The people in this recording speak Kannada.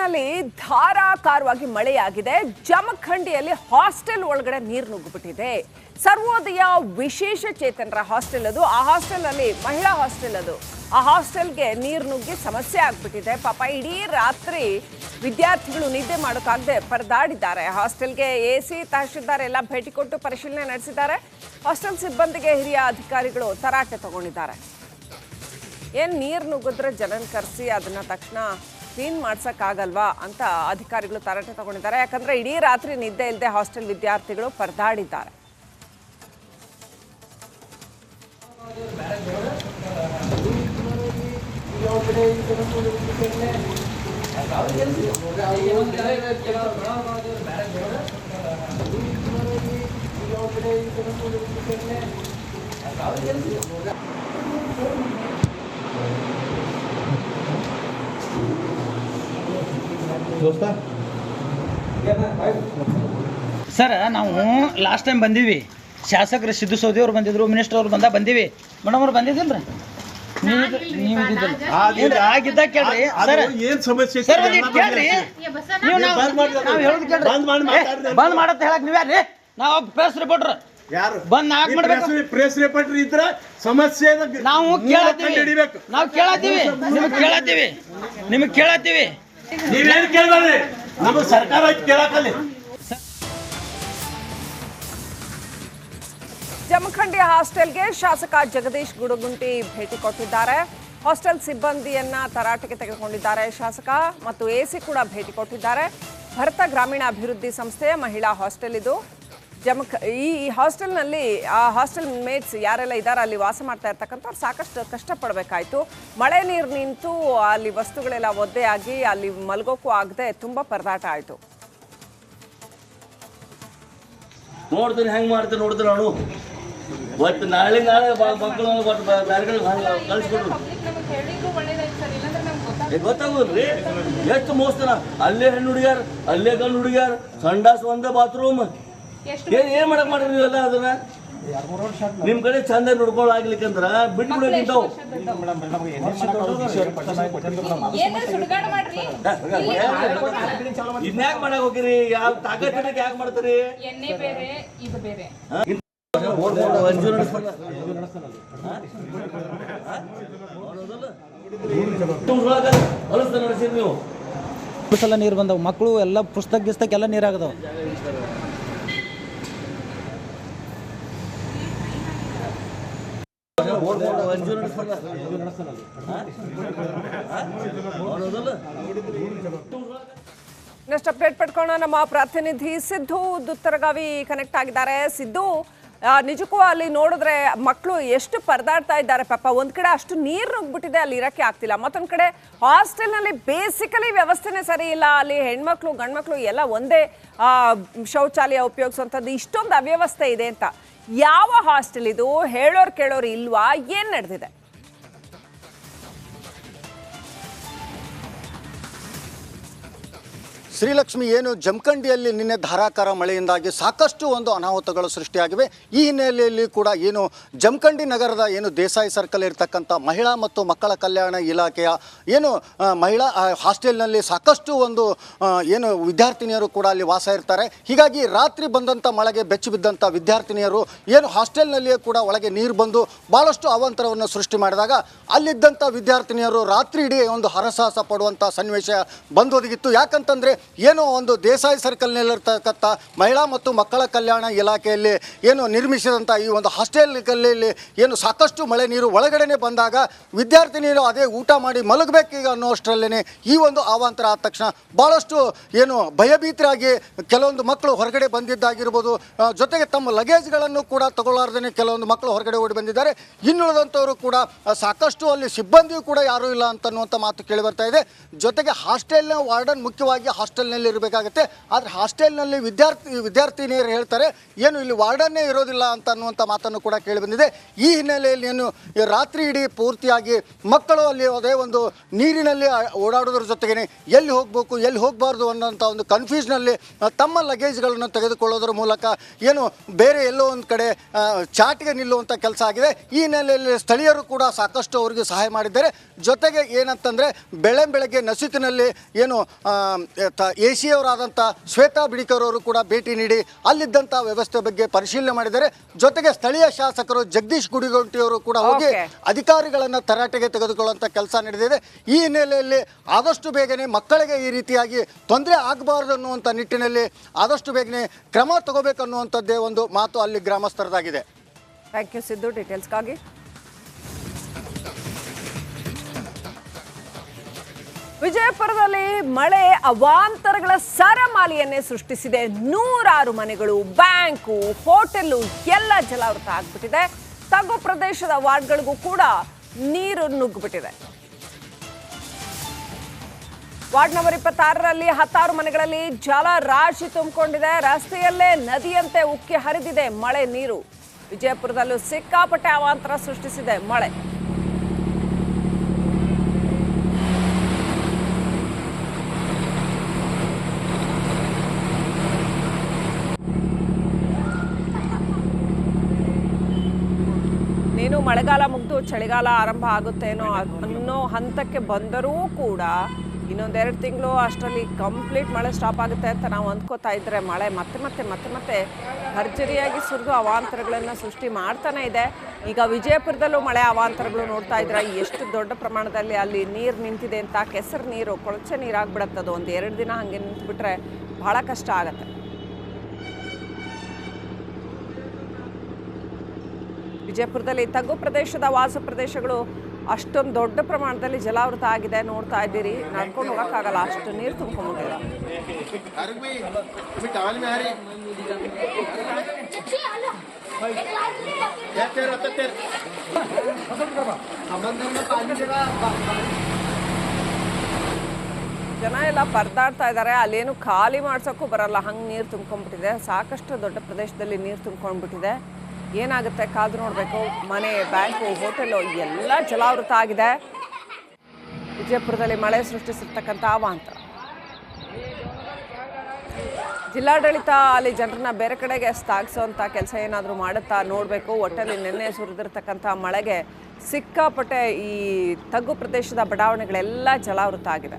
ಹಾಸ್ಟೆಲ್ನಲ್ಲಿ ಧಾರಾಕಾರವಾಗಿ ಮಳೆಯಾಗಿದೆ. ಜಮಖಂಡಿಯಲ್ಲಿ ಹಾಸ್ಟೆಲ್ ಒಳಗಡೆ ನೀರು ನುಗ್ಗಿಬಿಟ್ಟಿದೆ. ಸರ್ವೋದಯ ವಿಶೇಷ ಚೇತನರ ಹಾಸ್ಟೆಲ್ ಅದು. ಆ ಹಾಸ್ಟೆಲ್ ಅಲ್ಲಿ ಮಹಿಳಾ ಹಾಸ್ಟೆಲ್ ಅದು. ಆ ಹಾಸ್ಟೆಲ್ಗೆ ನೀರು ನುಗ್ಗಿ ಸಮಸ್ಯೆ ಆಗ್ಬಿಟ್ಟಿದೆ. ಪಾಪ ಇಡೀ ರಾತ್ರಿ ವಿದ್ಯಾರ್ಥಿಗಳು ನಿದ್ದೆ ಮಾಡೋಕ್ಕಾಗದೆ ಪರದಾಡಿದ್ದಾರೆ. ಹಾಸ್ಟೆಲ್ಗೆ ಎ ಸಿ ತಹಶೀಲ್ದಾರ್ ಎಲ್ಲ ಭೇಟಿ ಕೊಟ್ಟು ಪರಿಶೀಲನೆ ನಡೆಸಿದ್ದಾರೆ. ಹಾಸ್ಟೆಲ್ ಸಿಬ್ಬಂದಿಗೆ ಹಿರಿಯ ಅಧಿಕಾರಿಗಳು ತರಾಟೆ ತಗೊಂಡಿದ್ದಾರೆ. ಏನ್ ನೀರು ನುಗ್ಗಿದ್ರೆ ಜನನ ಕರೆಸಿ, ಅದನ್ನ ತಕ್ಷಣ ಕ್ಲೀನ್ ಮಾಡ್ಸೋಕ್ಕಾಗಲ್ವಾ ಅಂತ ಅಧಿಕಾರಿಗಳು ತರಾಟೆ ತಗೊಂಡಿದ್ದಾರೆ. ಯಾಕಂದ್ರೆ ಇಡೀ ರಾತ್ರಿ ನಿದ್ದೆ ಇಲ್ಲದೆ ಹಾಸ್ಟೆಲ್ ವಿದ್ಯಾರ್ಥಿಗಳು ಪರದಾಡಿದ್ದಾರೆ. ಸರ್ ನಾವು ಲಾಸ್ಟ್ ಟೈಮ್ ಬಂದೀವಿ. ಶಾಸಕರು ಸಿದ್ದು ಸೌದಿ ಅವ್ರು ಬಂದಿದ್ರು ಮಿನಿಸ್ಟರ್ ಅವ್ರು ಬಂದ ಬಂದೀವಿ. ಮೇಡಮ್ ಅವ್ರು ಬಂದಿದ್ದಿಲ್ಲ ರೀ ನೀವು ನೀವು ಆಗಿದ್ದ ಕೇಳ್ರಿ? ಸರ್ ಏನು ಸಮಸ್ಯೆ ಸರ್ ಒಂದ್ ಕೇಳ್ರಿ. ನೀವು ನಾವು ಬಂದ್ ಮಾಡಿ ನಾವು ಹೇಳೋದು ಕೇಳ್ರಿ. ಬಂದ್ ಮಾಡತ್ತೆ ಹೇಳಕ್ ನೀವ್ ಯಾರ್ರಿ? ನಾವು ಪ್ರೆಸ್ ರಿಪೋರ್ಟರ್ ಯಾರು? ಬಂದ್ ನಾಕ್ ಮಾಡ್ಬೇಕು. ಪ್ರೆಸ್ ರಿಪೋರ್ಟರ್ ಇದ್ರ ಸಮಸ್ಯೆ ನಾವು ಕೇಳತ್ತೀವಿ. ನಾವು ಕೇಳತ್ತೀವಿ. ನಿಮಗೆ ಕೇಳತ್ತೀವಿ. ನಿಮಗೆ ಕೇಳತ್ತೀವಿ. ನೀವೇನು ಕೇಳ್ಬೇಡ್ರಿ ನಮಗೆ ಸರ್ಕಾರ ಕೇಳಕಲ್ಲಿ. ಜಮಖಂಡಿ ಹಾಸ್ಟೆಲ್ಗೆ ಶಾಸಕ ಜಗದೀಶ್ ಗುಡುಗುಂಟಿ ಭೇಟಿ ಕೊಟ್ಟಿದ್ದಾರೆ. ಹಾಸ್ಟೆಲ್ ಸಿಬ್ಬಂದಿಯನ್ನ ತರಾಟೆಗೆ ತೆಗೆದುಕೊಂಡಿದ್ದಾರೆ ಶಾಸಕ ಮತ್ತು ಎಸಿ ಕೂಡ ಭೇಟಿ ಕೊಟ್ಟಿದ್ದಾರೆ. ಭರತ ಗ್ರಾಮೀಣ ಅಭಿವೃದ್ಧಿ ಸಂಸ್ಥೆಯ ಮಹಿಳಾ ಹಾಸ್ಟೆಲ್ ಇದು. ಜಮಖ ಈ ಹಾಸ್ಟೆಲ್ನಲ್ಲಿ, ಆ ಹಾಸ್ಟೆಲ್ ಮೇಟ್ಸ್ ಯಾರೆಲ್ಲ ಇದ್ದಾರೆ ಅಲ್ಲಿ ವಾಸ ಮಾಡ್ತಾ ಇರ್ತಕ್ಕಂಥವ್ರು ಸಾಕಷ್ಟು ಕಷ್ಟಪಡಬೇಕಾಯಿತು. ಮಳೆ ನೀರು ನಿಂತು ಅಲ್ಲಿ ವಸ್ತುಗಳೆಲ್ಲ ಒದ್ದೆಯಾಗಿ ಅಲ್ಲಿ ಮಲಗೋಕ್ಕೂ ಆಗದೆ ತುಂಬ ಪರದಾಟ ಆಯಿತು. ನೋಡ್ತೀನಿ, ಹೆಂಗೆ ಮಾಡ್ತೀನಿ ನೋಡ್ತೀನಿ ನಾನು. ಒಟ್ಟು ನಾಳೆ ನಾಳೆ ಮಕ್ಕಳು ಒಟ್ಟು ಬೇರೆ ಕಳಿಸ್ಬಿಟ್ರು ಗೊತ್ತಾಗೋದ್ರಿ ಎಷ್ಟು ಮೋಸ್ತನ ಅಲ್ಲೇ ಹೆಣ್ಣು ಹುಡುಗ್ಯಾರ, ಅಲ್ಲೇ ಗಂಡು ಹುಡುಗ್ಯಾರ, ಸಂಡಾಸ್ ಒಂದೇ ಬಾತ್ರೂಮ್ ಏನ್ ಏನ್ ಮಾಡಕ್ ಮಾಡ್ರಿ ನೀವೆಲ್ಲ ಅದನ್ನ ನಿಮ್ ಕಡೆ ಚಂದ ನೋಡ್ಕೊಳ್ ಆಗ್ಲಿಕ್ಕಂದ್ರ ಬಿಟ್ಟು ಬಿಡೋಕಿಂತಾವ್ ಇನ್ಯಾಕ್ ಮಾಡಕ್ ಹೋಗಿರಿ ಯಾವ ತಾಕತ್ ಯಾಕೆ ಮಾಡ್ತೀರಿ? ಹೊಲಸ್ತ ನಡೆಸಿರಿ ನೀವು. ಸಲ ನೀರು ಬಂದವು. ಮಕ್ಕಳು ಎಲ್ಲ ಪುಸ್ತಕ ಗಿಸ್ತಕ್ ಎಲ್ಲ ನೀರಾಗದವು ನೆಕ್ಸ್ಟ್ ಅಪ್ಡೇಟ್ ಪಡ್ಕೊಳ್ಳೋಣ. ನಮ್ಮ ಪ್ರತಿನಿಧಿ ಸಿದ್ದು ದುತ್ತರಗಾವಿ ಕನೆಕ್ಟ್ ಆಗಿದ್ದಾರೆ. ಸಿದ್ದು ನಿಜಕ್ಕೂ ಅಲ್ಲಿ ನೋಡಿದ್ರೆ ಮಕ್ಕಳು ಎಷ್ಟು ಪರದಾಡ್ತಾ ಇದ್ದಾರೆ ಪಾಪ. ಒಂದ್ ಕಡೆ ಅಷ್ಟು ನೀರು ನುಗ್ಬಿಟ್ಟಿದೆ ಅಲ್ಲಿ ಇರಕ್ಕೆ ಆಗ್ತಿಲ್ಲ. ಮತ್ತೊಂದ್ ಕಡೆ ಹಾಸ್ಟೆಲ್ನಲ್ಲಿ ಬೇಸಿಕಲಿ ವ್ಯವಸ್ಥೆನೇ ಸರಿ ಇಲ್ಲ. ಅಲ್ಲಿ ಹೆಣ್ಮಕ್ಳು, ಗಂಡ್ಮಕ್ಳು ಎಲ್ಲ ಒಂದೇ ಶೌಚಾಲಯ ಉಪಯೋಗಿಸುವಂಥದ್ದು. ಇಷ್ಟೊಂದು ಅವ್ಯವಸ್ಥೆ ಇದೆ ಅಂತ. ಯಾವ ಹಾಸ್ಟೆಲ್ ಇದು ಹೇಳೋರು ಕೇಳೋರು ಇಲ್ವಾ ಏನು ನಡೆದಿದೆ? ಶ್ರೀಲಕ್ಷ್ಮಿ ಏನು ಜಮಖಂಡಿಯಲ್ಲಿ ನಿನ್ನೆ ಧಾರಾಕಾರ ಮಳೆಯಿಂದಾಗಿ ಸಾಕಷ್ಟು ಒಂದು ಅನಾಹುತಗಳು ಸೃಷ್ಟಿಯಾಗಿವೆ. ಈ ಹಿನ್ನೆಲೆಯಲ್ಲಿ ಕೂಡ ಏನು ಜಮಖಂಡಿ ನಗರದ ಏನು ದೇಸಾಯಿ ಸರ್ಕಲ್ ಇರತಕ್ಕಂಥ ಮಹಿಳಾ ಮತ್ತು ಮಕ್ಕಳ ಕಲ್ಯಾಣ ಇಲಾಖೆಯ ಏನು ಮಹಿಳಾ ಹಾಸ್ಟೆಲ್ನಲ್ಲಿ ಸಾಕಷ್ಟು ಒಂದು ಏನು ವಿದ್ಯಾರ್ಥಿನಿಯರು ಕೂಡ ಅಲ್ಲಿ ವಾಸ ಇರ್ತಾರೆ. ಹೀಗಾಗಿ ರಾತ್ರಿ ಬಂದಂಥ ಮಳೆಗೆ ಬೆಚ್ಚಿ ಬಿದ್ದಂಥ ವಿದ್ಯಾರ್ಥಿನಿಯರು ಏನು ಹಾಸ್ಟೆಲ್ನಲ್ಲಿಯೇ ಕೂಡ ಒಳಗೆ ನೀರು ಬಂದು ಭಾಳಷ್ಟು ಅವಾಂತರವನ್ನು ಸೃಷ್ಟಿ ಮಾಡಿದಾಗ ಅಲ್ಲಿದ್ದಂಥ ವಿದ್ಯಾರ್ಥಿನಿಯರು ರಾತ್ರಿ ಇಡೀ ಒಂದು ಹರಸಾಹಸ ಪಡುವಂಥ ಸನ್ನಿವೇಶ ಬಂದೊದಗಿತ್ತು. ಯಾಕಂತಂದರೆ ಏನು ಒಂದು ದೇಸಾಯಿ ಸರ್ಕಲ್ನಲ್ಲಿರ್ತಕ್ಕಂಥ ಮಹಿಳಾ ಮತ್ತು ಮಕ್ಕಳ ಕಲ್ಯಾಣ ಇಲಾಖೆಯಲ್ಲಿ ಏನು ನಿರ್ಮಿಸಿದಂಥ ಈ ಒಂದು ಹಾಸ್ಟೆಲ್ ಹಾಸ್ಟೆಲ್ನಲ್ಲಿ ಏನು ಸಾಕಷ್ಟು ಮಳೆ ನೀರು ಒಳಗಡೆನೆ ಬಂದಾಗ ವಿದ್ಯಾರ್ಥಿನಿಯರು ಅದೇ ಊಟ ಮಾಡಿ ಮಲಗಬೇಕೀಗ ಅನ್ನೋಷ್ಟರಲ್ಲೇ ಈ ಒಂದು ಅವಾಂತರ ಆದ ತಕ್ಷಣ ಭಾಳಷ್ಟು ಏನು ಭಯಭೀತರಾಗಿ ಕೆಲವೊಂದು ಮಕ್ಕಳು ಹೊರಗಡೆ ಬಂದಿದ್ದಾಗಿರ್ಬೋದು ಜೊತೆಗೆ ತಮ್ಮ ಲಗೇಜ್ಗಳನ್ನು ಕೂಡ ತಗೊಳ್ಳಾರ್ದೇ ಕೆಲವೊಂದು ಮಕ್ಕಳು ಹೊರಗಡೆ ಓಡಿ ಬಂದಿದ್ದಾರೆ. ಇನ್ನುಳಿದಂಥವರು ಕೂಡ ಸಾಕಷ್ಟು ಅಲ್ಲಿ ಸಿಬ್ಬಂದಿಯೂ ಕೂಡ ಯಾರೂ ಇಲ್ಲ ಅಂತನ್ನುವಂಥ ಮಾತು ಕೇಳಿ ಬರ್ತಾ ಇದೆ. ಜೊತೆಗೆ ಹಾಸ್ಟೆಲ್ನ ವಾರ್ಡನ್ ಮುಖ್ಯವಾಗಿ ಹಾಸ್ಟೆಲ್ ಹಾಸ್ಟೆಲ್ನಲ್ಲಿ ಇರಬೇಕಾಗತ್ತೆ. ಆದರೆ ಹಾಸ್ಟೆಲ್ನಲ್ಲಿ ವಿದ್ಯಾರ್ಥಿ, ವಿದ್ಯಾರ್ಥಿನಿಯರು ಹೇಳ್ತಾರೆ, ಏನು ಇಲ್ಲಿ ವಾರ್ಡನ್ನೇ ಇರೋದಿಲ್ಲ ಅಂತ ಅನ್ನುವಂಥ ಮಾತನ್ನು ಕೂಡ ಕೇಳಿಬಂದಿದೆ. ಈ ಹಿನ್ನೆಲೆಯಲ್ಲಿ ಏನು ರಾತ್ರಿ ಇಡೀ ಪೂರ್ತಿಯಾಗಿ ಮಕ್ಕಳು ಅಲ್ಲಿ ಅದೇ ಒಂದು ನೀರಿನಲ್ಲಿ ಓಡಾಡೋದ್ರ ಜೊತೆಗೇನೆ ಎಲ್ಲಿ ಹೋಗಬೇಕು, ಎಲ್ಲಿ ಹೋಗಬಾರ್ದು ಅನ್ನೋಂಥ ಒಂದು ಕನ್ಫ್ಯೂಸ್ನಲ್ಲಿ ತಮ್ಮ ಲಗೇಜ್ಗಳನ್ನು ತೆಗೆದುಕೊಳ್ಳೋದ್ರ ಮೂಲಕ ಏನು ಬೇರೆ ಎಲ್ಲೋ ಒಂದು ಕಡೆ ಚಾಟಿಗೆ ನಿಲ್ಲುವಂಥ ಕೆಲಸ ಆಗಿದೆ. ಈ ಹಿನ್ನೆಲೆಯಲ್ಲಿ ಸ್ಥಳೀಯರು ಕೂಡ ಸಾಕಷ್ಟು ಅವರಿಗೆ ಸಹಾಯ ಮಾಡಿದ್ದಾರೆ. ಜೊತೆಗೆ ಏನಂತಂದರೆ, ಬೆಳೆ ಬೆಳಗ್ಗೆ ನಸುಕಿನಲ್ಲಿ ಏನು ಎ ಸಿ ಅವರಾದಂಥ ಶ್ವೇತಾ ಬಿಡಿಕರ್ ಅವರು ಕೂಡ ಭೇಟಿ ನೀಡಿ ಅಲ್ಲಿದ್ದಂಥ ವ್ಯವಸ್ಥೆ ಬಗ್ಗೆ ಪರಿಶೀಲನೆ ಮಾಡಿದ್ದಾರೆ. ಜೊತೆಗೆ ಸ್ಥಳೀಯ ಶಾಸಕರು ಜಗದೀಶ್ ಗುಡಿಗೊಂಟಿಯವರು ಕೂಡ ಹೋಗಿ ಅಧಿಕಾರಿಗಳನ್ನು ತರಾಟೆಗೆ ತೆಗೆದುಕೊಳ್ಳುವಂಥ ಕೆಲಸ ನಡೆದಿದೆ. ಈ ಹಿನ್ನೆಲೆಯಲ್ಲಿ ಆದಷ್ಟು ಬೇಗನೆ ಮಕ್ಕಳಿಗೆ ಈ ರೀತಿಯಾಗಿ ತೊಂದರೆ ಆಗಬಾರ್ದು ಅನ್ನುವಂಥ ನಿಟ್ಟಿನಲ್ಲಿ ಆದಷ್ಟು ಬೇಗನೆ ಕ್ರಮ ತಗೋಬೇಕನ್ನುವಂಥದ್ದೇ ಒಂದು ಮಾತು ಅಲ್ಲಿ ಗ್ರಾಮಸ್ಥರದಾಗಿದೆ. Thank you Siddu. ಡೀಟೇಲ್ಸ್ಗಾಗಿ ವಿಜಯಪುರದಲ್ಲಿ ಮಳೆ ಅವಾಂತರಗಳ ಸರಮಾಲೆಯನ್ನೇ ಸೃಷ್ಟಿಸಿದೆ. ನೂರಾರು ಮನೆಗಳು, ಬ್ಯಾಂಕು, ಹೋಟೆಲ್ಲು ಎಲ್ಲ ಜಲಾವೃತ ಆಗ್ಬಿಟ್ಟಿದೆ. ತಗ್ಗು ಪ್ರದೇಶದ ವಾರ್ಡ್ಗಳಿಗೂ ಕೂಡ ನೀರು ನುಗ್ಗಿಬಿಟ್ಟಿದೆ. ವಾರ್ಡ್ ನಂಬರ್ ಇಪ್ಪತ್ತಾರರಲ್ಲಿ ಹತ್ತಾರು ಮನೆಗಳಲ್ಲಿ ಜಲ ರಾಶಿ ತುಂಬಿಕೊಂಡಿದೆ. ರಸ್ತೆಯಲ್ಲೇ ನದಿಯಂತೆ ಉಕ್ಕಿ ಹರಿದಿದೆ ಮಳೆ ನೀರು. ವಿಜಯಪುರದಲ್ಲೂ ಸಿಕ್ಕಾಪಟ್ಟೆ ಅವಾಂತರ ಸೃಷ್ಟಿಸಿದೆ ಮಳೆ ನೀನು ಮಳೆಗಾಲ ಮುಗಿದು ಚಳಿಗಾಲ ಆರಂಭ ಆಗುತ್ತೇನೋ ಅನ್ನೋ ಹಂತಕ್ಕೆ ಬಂದರೂ ಕೂಡ ಇನ್ನೊಂದೆರಡು ತಿಂಗಳು ಅಷ್ಟರಲ್ಲಿ ಕಂಪ್ಲೀಟ್ ಮಳೆ ಸ್ಟಾಪ್ ಆಗುತ್ತೆ ಅಂತ ನಾವು ಅಂದ್ಕೋತಾ ಇದ್ರೆ ಮಳೆ ಮತ್ತೆ ಮತ್ತೆ ಮತ್ತೆ ಮತ್ತೆ ಭರ್ಜರಿಯಾಗಿ ಸುರಿದು ಅವಾಂತರಗಳನ್ನು ಸೃಷ್ಟಿ ಮಾಡ್ತಾನೆ ಇದೆ. ಈಗ ವಿಜಯಪುರದಲ್ಲೂ ಮಳೆ ಅವಾಂತರಗಳು ನೋಡ್ತಾ ಇದ್ರೆ ಎಷ್ಟು ದೊಡ್ಡ ಪ್ರಮಾಣದಲ್ಲಿ ಅಲ್ಲಿ ನೀರು ನಿಂತಿದೆ ಅಂತ ಕೆಸರು ನೀರು ಕೊಳಚೆ ನೀರಾಗ್ಬಿಡತ್ತದು ಒಂದು ಎರಡು ದಿನ ಹಾಗೆ ನಿಂತುಬಿಟ್ರೆ ಭಾಳ ಕಷ್ಟ ಆಗತ್ತೆ. ವಿಜಯಪುರದಲ್ಲಿ ತಗ್ಗು ಪ್ರದೇಶದ ವಾಸ ಪ್ರದೇಶಗಳು ಅಷ್ಟೊಂದು ದೊಡ್ಡ ಪ್ರಮಾಣದಲ್ಲಿ ಜಲಾವೃತ ಆಗಿದೆ. ನೋಡ್ತಾ ಇದ್ದೀರಿ. ನಡ್ಕೊಂಡು ಹೋಗೋಕ್ಕಾಗಲ್ಲ. ಅಷ್ಟು ನೀರು ತುಂಬಿಕೊಂಡಿಲ್ಲ ಜನ ಎಲ್ಲ ಪರದಾಡ್ತಾ ಇದ್ದಾರೆ. ಅಲ್ಲೇನು ಖಾಲಿ ಮಾಡ್ಸೋಕ್ಕೂ ಬರಲ್ಲ. ಹಂಗೆ ನೀರು ತುಂಬ್ಕೊಂಡ್ಬಿಟ್ಟಿದೆ. ಸಾಕಷ್ಟು ದೊಡ್ಡ ಪ್ರದೇಶದಲ್ಲಿ ನೀರು ತುಂಬ್ಕೊಂಡ್ಬಿಟ್ಟಿದೆ. ಏನಾಗುತ್ತೆ? ಕಾದು ನೋಡಬೇಕು. ಮನೆ, ಬ್ಯಾಂಕು, ಹೋಟೆಲು ಎಲ್ಲ ಜಲಾವೃತ ಆಗಿದೆ. ವಿಜಯಪುರದಲ್ಲಿ ಮಳೆ ಸೃಷ್ಟಿಸಿರ್ತಕ್ಕಂಥ ಅವಾಂತರ. ಜಿಲ್ಲಾಡಳಿತ ಅಲ್ಲಿ ಜನರನ್ನ ಬೇರೆ ಕಡೆಗೆ ಸಾಗಿಸೋಂಥ ಕೆಲಸ ಏನಾದರೂ ಮಾಡುತ್ತಾ ನೋಡಬೇಕು. ಒಟ್ಟಲ್ಲಿ ನಿನ್ನೆ ಸುರಿದಿರ್ತಕ್ಕಂಥ ಮಳೆಗೆ ಸಿಕ್ಕಾಪಟ್ಟೆ ಈ ತಗ್ಗು ಪ್ರದೇಶದ ಬಡಾವಣೆಗಳೆಲ್ಲ ಜಲಾವೃತ ಆಗಿದೆ.